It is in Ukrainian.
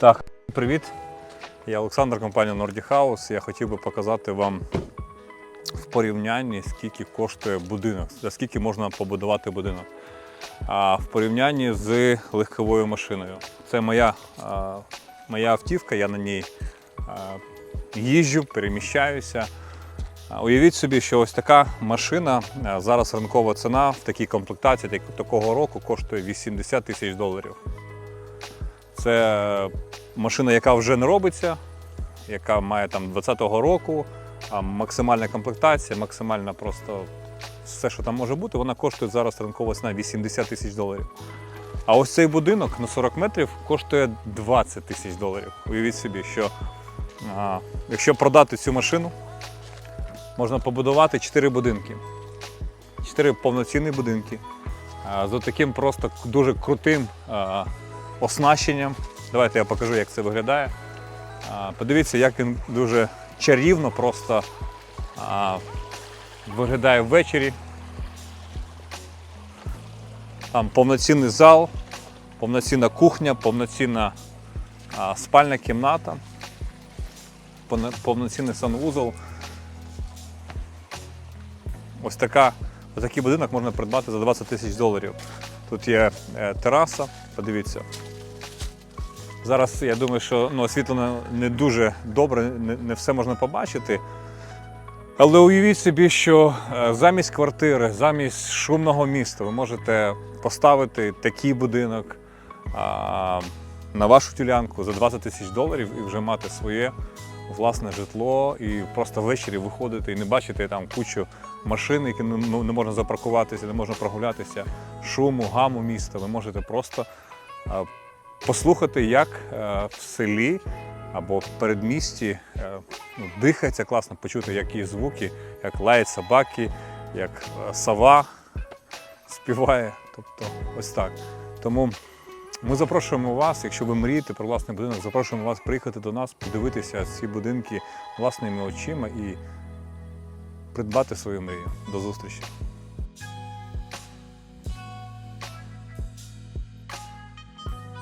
Так, привіт. Я Олександр, компанія Nordic House. Я хотів би показати вам в порівнянні, скільки коштує будинок, за скільки можна побудувати будинок. А в порівнянні з легковою машиною. Це моя, а, моя автівка, я на ній а, їжджу, переміщаюся. Уявіть собі, що ось така машина, зараз ринкова ціна в такій комплектації так- такого року коштує 80 тисяч доларів. Це машина, яка вже не робиться, яка має там 20-го року, максимальна комплектація, максимальна просто все, що там може бути, вона коштує зараз ринкова ціна 80 тисяч доларів. А ось цей будинок на 40 метрів коштує 20 тисяч доларів. Уявіть собі, що а, якщо продати цю машину, можна побудувати 4 будинки. 4 повноцінні будинки а, з таким просто дуже крутим а, оснащенням. Давайте я покажу, як це виглядає. Подивіться, як він дуже чарівно просто виглядає ввечері. Там повноцінний зал, повноцінна кухня, повноцінна спальна кімната, повноцінний санвузол. Ось така, такий будинок можна придбати за 20 тисяч доларів. Тут є е, тераса, подивіться. Зараз я думаю, що ну, освітлено не дуже добре, не, не все можна побачити. Але уявіть собі, що е, замість квартири, замість шумного міста ви можете поставити такий будинок а, на вашу ділянку за 20 тисяч доларів і вже мати своє власне житло, і просто ввечері виходити і не бачити там кучу машин, які не, ну, не можна запаркуватися, не можна прогулятися, шуму, гаму міста. Ви можете просто а, послухати, як е, в селі або в передмісті е, ну, дихається класно, почути, які звуки, як лають собаки, як е, сова співає. Тобто ось так. Тому ми запрошуємо вас, якщо ви мрієте про власний будинок, запрошуємо вас приїхати до нас, подивитися ці будинки власними очима і придбати свою мрію. До зустрічі!